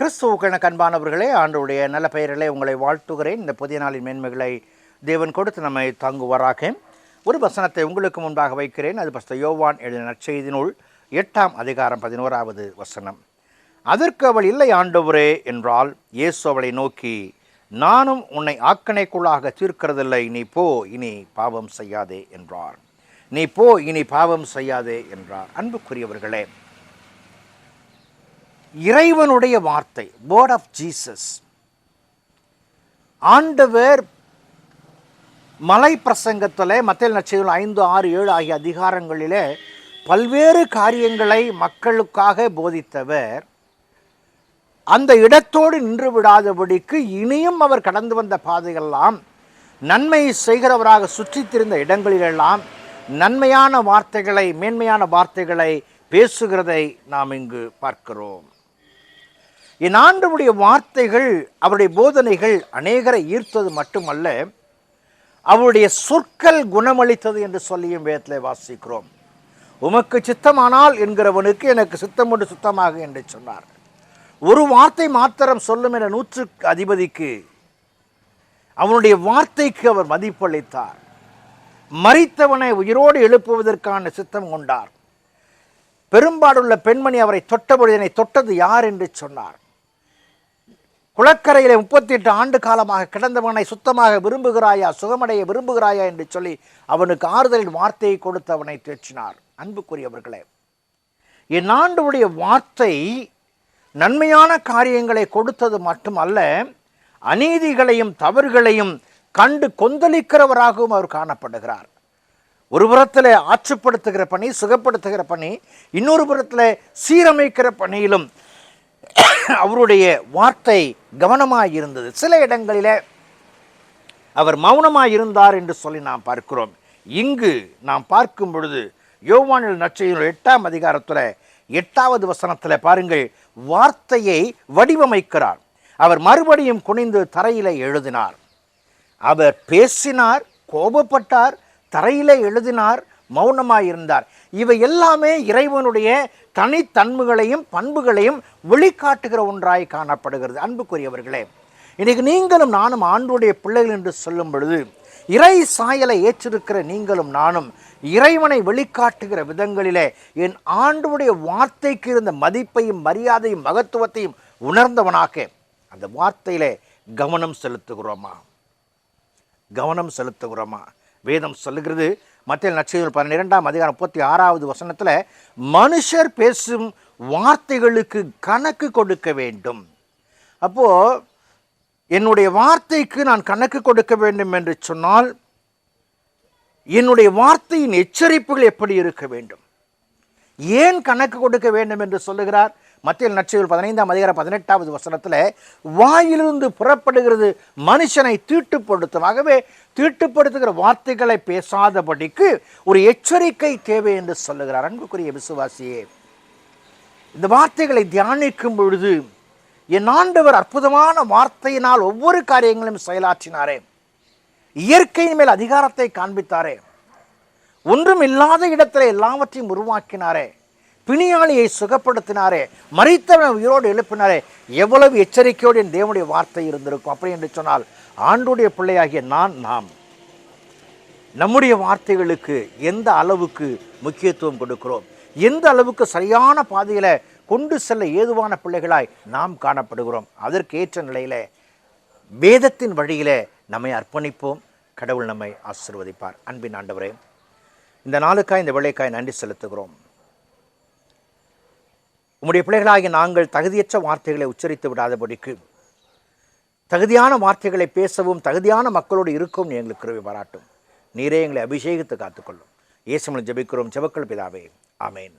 கிறிஸ்துவுக்கென கண்பானவர்களே ஆண்டவருடைய நல்ல பெயரிலே உங்களை வாழ்த்துகிறேன். இந்த புதிய நாளின் மேன்மைகளை தேவன் கொடுத்து நம்மை தாங்குவாராக. ஒரு வசனத்தை உங்களுக்கு முன்பாக வைக்கிறேன். அது பஸ்த யோவான் எழுதின நற்செய்தினுள் எட்டாம் அதிகாரம் பதினோராவது வசனம். அதற்கு அவள் இல்லை ஆண்டவரே என்றால் இயேசு அவளை நோக்கி நானும் உன்னை ஆக்கணைக்குள்ளாக தீர்க்கிறதில்லை. நீ போ இனி பாவம் செய்யாதே என்றார் நீ போ இனி பாவம் செய்யாதே என்றார். அன்புக்குரியவர்களே இறைவனுடைய வார்த்தை வேர்ட் ஆஃப் ஜீசஸ் ஆண்டவர் மலை பிரசங்கத்தில் மத்திய நச்சைகள் ஐந்து ஆறு ஏழு ஆகிய அதிகாரங்களிலே பல்வேறு காரியங்களை மக்களுக்காக போதித்தவர். அந்த இடத்தோடு நின்று விடாதபடிக்கு இனியும் அவர் கடந்து வந்த பாதைகளெல்லாம் நன்மை செய்கிறவராக சுற்றித்திருந்த இடங்களிலெல்லாம் நன்மையான வார்த்தைகளை மேன்மையான வார்த்தைகளை பேசுகிறதை நாம் இங்கு பார்க்கிறோம். என் வார்த்தைகள் அவருடைய போதனைகள் அநேகரை ஈர்த்தது மட்டுமல்ல அவருடைய சொற்கள் குணமளித்தது என்று சொல்லியும் வேதத்தில் வாசிக்கிறோம். உமக்கு சித்தமானால் என்கிறவனுக்கு எனக்கு சித்தம் ஒன்று சுத்தமாக என்று சொன்னார். ஒரு வார்த்தை மாத்திரம் சொல்லும் என நூற்று அதிபதிக்கு அவனுடைய வார்த்தைக்கு அவர் மதிப்பளித்தார். மறித்தவனை உயிரோடு எழுப்புவதற்கான சித்தம் கொண்டார். பெரும்பாடுள்ள பெண்மணி அவரை தொட்டபொழுது என்னை தொட்டது யார் என்று சொன்னார். குளக்கரையிலே முப்பத்தி எட்டு ஆண்டு காலமாக கிடந்தவனை சுத்தமாக விரும்புகிறாயா சுகமடைய விரும்புகிறாயா என்று சொல்லி அவனுக்கு ஆறுதலின் வார்த்தையை கொடுத்து அவனை தேற்றினார். அன்புக்குரியவர்களே என் ஆண்டுடைய வார்த்தை நன்மையான காரியங்களை கொடுத்தது மட்டுமல்ல அநீதிகளையும் தவறுகளையும் கண்டு கொந்தளிக்கிறவராகவும் அவர் காணப்படுகிறார். ஒரு புறத்தில் ஆற்றுப்படுத்துகிற பணி சுகப்படுத்துகிற பணி இன்னொரு புறத்தில் சீரமைக்கிற பணியிலும் அவருடைய வார்த்தை கவனமாக இருந்தது சில இடங்களில் அவர் மௌனமாக இருந்தார் என்று சொல்லி நாம் பார்க்கிறோம். இங்கு நாம் பார்க்கும் பொழுது யோவானில் நற்செய்தியில் எட்டாம் அதிகாரத்தில் எட்டாவது வசனத்தில் பாருங்கள் வார்த்தையை வடிவமைக்கிறார். அவர் மறுபடியும் குனிந்து தரையில் எழுதினார். அவர் பேசினார் கோபப்பட்டார் தரையில் எழுதினார் மௌனமாய் இருந்தார் இவை எல்லாமே இறைவனுடைய தனித்தன்மைகளையும் பண்புகளையும் வெளிக்காட்டுகிற ஒன்றாய் காணப்படுகிறது. அன்புக்குரியவர்களே இன்றைக்கு நீங்களும் நானும் ஆண்டுடைய பிள்ளைகள் என்று சொல்லும் பொழுது இறை சாயலை ஏற்றிருக்கிற நீங்களும் நானும் இறைவனை வெளிக்காட்டுகிற விதங்களிலே என் ஆண்டுடைய வார்த்தைக்கு இருந்த மதிப்பையும் மரியாதையும் மகத்துவத்தையும் உணர்ந்தவனாக அந்த வார்த்தையிலே கவனம் செலுத்துகிறோமா? கவனம் செலுத்துகிறோமா? வேதம் சொல்லுகிறது. மத்திய நட்சத்திரம் பன்னிரெண்டாம் அதிகாரம் முப்பத்தி ஆறாவது வசனத்தில் மனுஷர் பேசும் வார்த்தைகளுக்கு கணக்கு கொடுக்க வேண்டும். அப்போது என்னுடைய வார்த்தைக்கு நான் கணக்கு கொடுக்க வேண்டும் என்று சொன்னால் என்னுடைய வார்த்தையின் எச்சரிப்புகள் எப்படி இருக்க வேண்டும்? ஏன் கணக்கு கொடுக்க வேண்டும் என்று சொல்லுகிறார்? மத்தியில் நட்சத்திரம் பதினைந்தாம் அதிகார பதினெட்டாவது வசனத்தில் வாயிலிருந்து புறப்படுகிறது மனுஷனை தீட்டுப்படுத்தும். ஆகவே தீட்டுப்படுத்துகிற வார்த்தைகளை பேசாதபடிக்கு ஒரு எச்சரிக்கை தேவை என்று சொல்லுகிறார் அன்புக்குரிய விசுவாசியே. இந்த வார்த்தைகளை தியானிக்கும் பொழுது என் ஆண்டவர் அற்புதமான வார்த்தையினால் ஒவ்வொரு காரியங்களையும் செயலாற்றினாரே. இயற்கையின் மேல் அதிகாரத்தை காண்பித்தாரே. ஒன்றும் இல்லாத இடத்துல எல்லாவற்றையும் உருவாக்கினாரே. பிணியாளியை சுகப்படுத்தினாரே மறித்தவனை உயிரோடு எழுப்பினாரே எவ்வளவு எச்சரிக்கையோடு என் தேவனுடைய வார்த்தை இருந்திருக்கும்? அப்படி என்று சொன்னால் ஆண்டுடைய பிள்ளையாகிய நான் நாம். நம்முடைய வார்த்தைகளுக்கு எந்த அளவுக்கு முக்கியத்துவம் கொடுக்கிறோம்? எந்த அளவுக்கு சரியான பாதையில் கொண்டு செல்ல ஏதுவான பிள்ளைகளாய் நாம் காணப்படுகிறோம்? அதற்கு ஏற்ற வேதத்தின் வழியிலே நம்மை அர்ப்பணிப்போம். கடவுள் நம்மை ஆசிர்வதிப்பார். அன்பின் ஆண்டவரே இந்த நாளுக்காய் இந்த வேலைக்காய் நன்றி செலுத்துகிறோம். உம்முடைய பிள்ளைகளாகிய நாங்கள் தகுதியற்ற வார்த்தைகளை உச்சரித்து விடாதபடிக்கு தகுதியான வார்த்தைகளை பேசவும் தகுதியான மக்களோடு இருக்கவும் எங்களுக்கு கிருவி பாராட்டும். நீரே எங்களை அபிஷேகித்து காத்துக்கொள்ளும். இயேசுமலை ஜெபிக்கிறோம். ஜெபக்கள் பிதாவே. ஆமேன்.